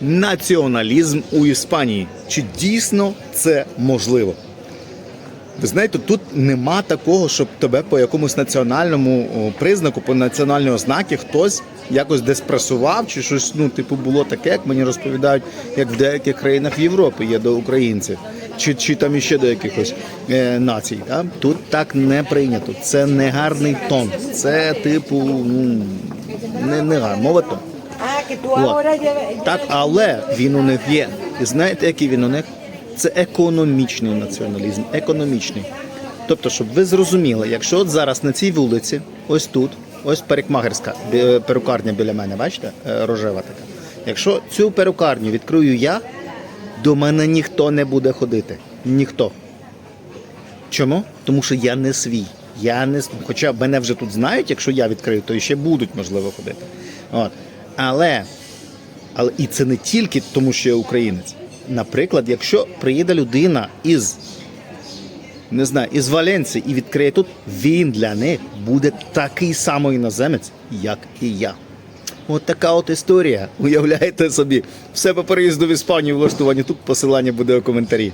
націоналізм у Іспанії. Чи дійсно це можливо? Ви знаєте, тут нема такого, щоб тебе по якомусь національному признаку, по національній ознаки хтось якось десь пресував, чи щось, ну, типу, було таке, як мені розповідають, як в деяких країнах Європи є до українців, чи, чи там іще до якихось е, націй. Да? Тут так не прийнято. Це не гарний тон. Це, типу, ну, не, не гарно. Мова тон. Так, але він у них є. І знаєте, який він у них? Це економічний націоналізм. Економічний. Тобто, щоб ви зрозуміли, якщо от зараз на цій вулиці, ось тут, ось парикмахерська бі- перукарня біля мене, бачите, е, рожева така. Якщо цю перукарню відкрию я, до мене ніхто не буде ходити. Ніхто. Чому? Тому що я не свій. Я не Хоча мене вже тут знають, якщо я відкрию, то ще будуть можливо ходити. От. Але, але і це не тільки тому, що я українець. Наприклад, якщо приїде людина із не знаю, із Валенції і відкриє тут, він для них буде такий самий іноземець, як і я. От така от історія. Уявляєте собі, все по переїзду в Іспанію влаштування. Тут посилання буде у коментарі.